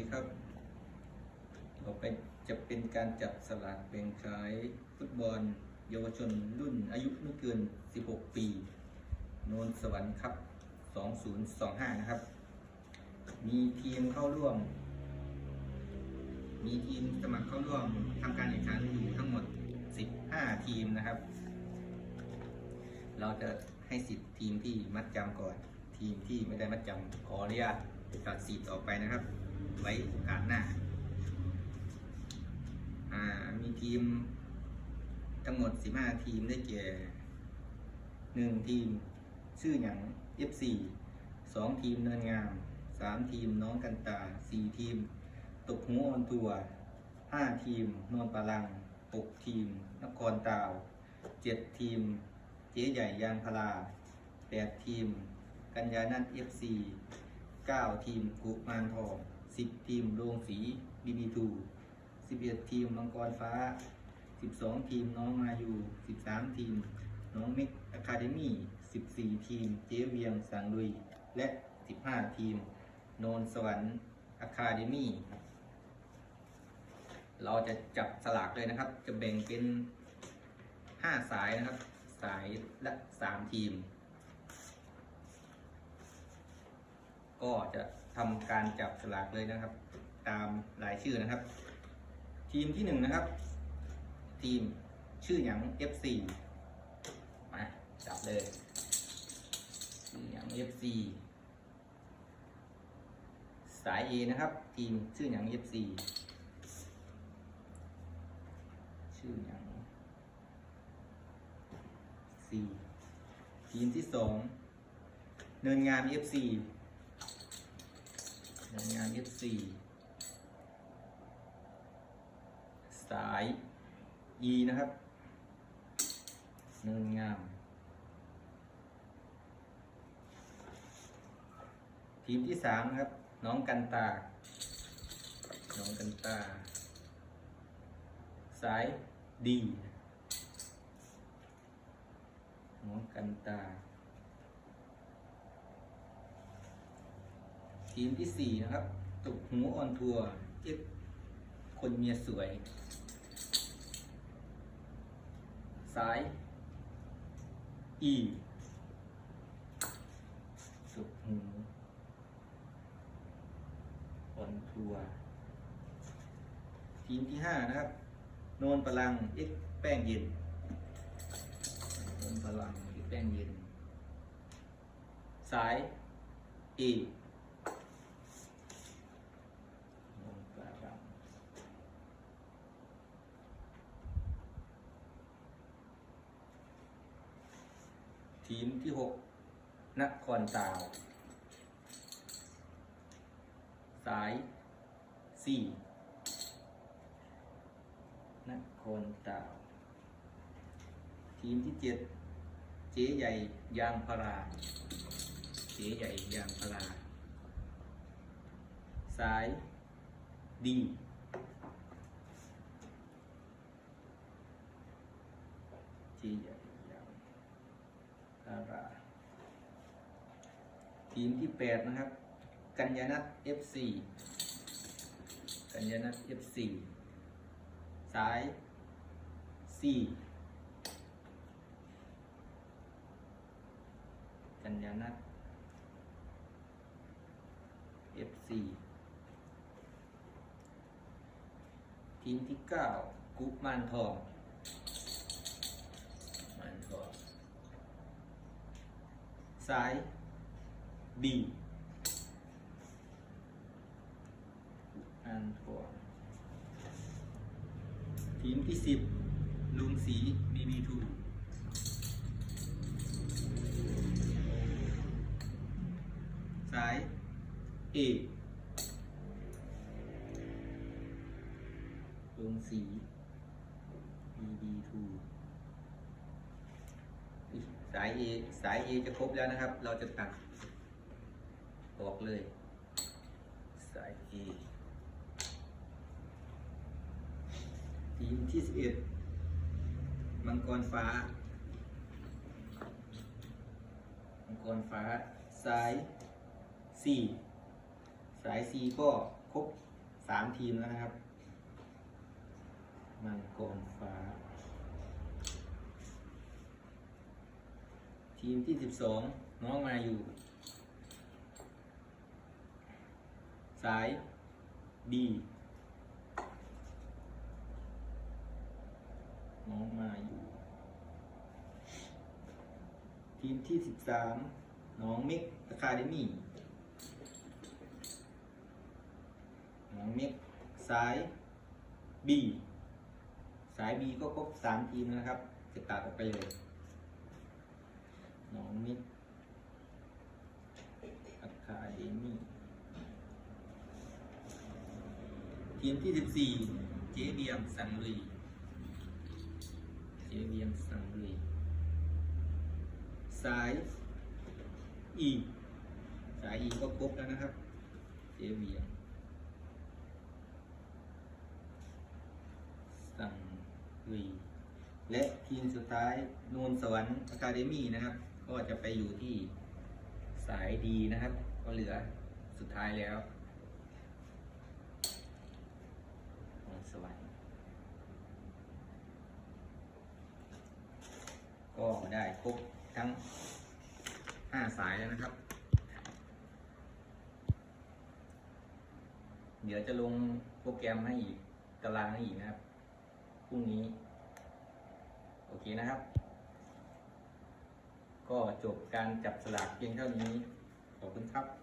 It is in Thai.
ดีครับ ต่อไปจะเป็นการจับสลากแบ่งขายฟุตบอล เยาวชนรุ่นอายุไม่เกิน 16 ปี โนนสวรรค์ครับ 2025 นะครับ มีทีมเข้าร่วม มีทีมสมัครเข้าร่วมทำการแข่งขันอยู่ทั้งหมด 15 ทีมนะครับ เราจะให้สิทธิ์ทีมที่มัดจำก่อน ทีมที่ไม่ได้มัดจำขออนุญาตตัดสิทธิ์ต่อไปนะครับ ไว้โอกาสหน้า อ่า มีทีม ทั้งหมด 15 ทีมได้แก่1ทีม ชื่อหยัง FC 2ทีมเนินงาม3ทีมน้องกันตา4ทีม ตกหัวออนทัวร์5ทีมนวลปาลัง6ทีม นครตาว7ทีม เจ๊ใหญ่ยางพารา8ทีม กัญญานันเอฟซี9ทีมกุมารทอง 10 ทีมโรงสีบีบีทู11 ทีมมังกรฟ้า 12 ทีมน้องมาอยู่ 13 ทีม น้องมิกอะคาเดมี่14 ทีม เจเวียงสังลุย และ 15 ทีม โนนสวรรค์อะคาเดมี่เราจะจับสลากเลยนะครับ จะแบ่งเป็น 5 สายนะครับ สายละ 3 ทีม ก็จะทำการจับสลากเลยนะครับ ตามหลายชื่อนะครับ ทีมที่หนึ่งนะครับ ทีมชื่ออย่าง F4 มาจับเลยชื่ออย่าง F4 สาย A นะครับ ทีมชื่ออย่าง F4 ชื่ออย่าง C ทีมที่สองเนินงาม F4 หนังยางยึดสี่สาย E นะครับเนินงาม ทีมที่สามครับ น้องกันตา น้องกันตา สาย D น้องกันตา ทีมที่สี่นะครับตุกหูออนทัวร์เอฟคนเมียสวย สาย E ตุกหูออนทัวร์ทีมที่ห้านะครับ โนนพลังเอ็กแป้งเย็นโนนพลังเอ็กแป้งเย็น สาย A โนนพลัง ทีมที่หกนครตาว สาย C นครตาว ทีมที่เจ็ดเจ๊ใหญ่ยางพาราเจ๊ใหญ่ยางพารา สายดีเจ๊ใหญ่ ราทีมที่แปดนะครับ กัญญานัท FC กัญญานัท FC สาย C กัญญานัท FC ทีมที่เก้ากุมารทอง สาย B กุมารทองทีมที่สิบลุงสีบีบีทูสาย A ลุงสีบีบีทู สาย A สาย A จะครบแล้วนะครับ เราจะตัดออกเลย สาย A ทีมที่ 11 มังกรฟ้า มังกรฟ้า สาย4สาย4ก็ครบสามทีมแล้วนะครับ มังกรฟ้า ทีมที่สิบสองน้องมาอยู่ สาย B น้องมาอยู่ ทีมที่สิบสามน้องมิกอะคาเดมี่น้องมิกสาย B สาย B ก็ครบสามทีมนะครับจะตัดออกไปเลย น้องมิกอะคาเดมี่ทีมที่สิบสี่เจเบียมสังลีเจเบียมสังลีสาย E สาย E ก็ครบแล้วนะครับ เจเบียมสังลีและทีมสุดท้าย นูนสวรรค์อะคาเดมี่นะครับ ก็จะไปอยู่ที่สายดีนะครับ ก็เหลือสุดท้ายแล้วสวรรค์ก็ได้ครบทั้งห้าสายแล้วนะครับ เดี๋ยวจะลงโปรแกรมให้อีกตารางให้อีกนะครับพรุ่งนี้ โอเคนะครับ ก็จบการจับสลากเพียงเท่านี้ ขอบคุณครับ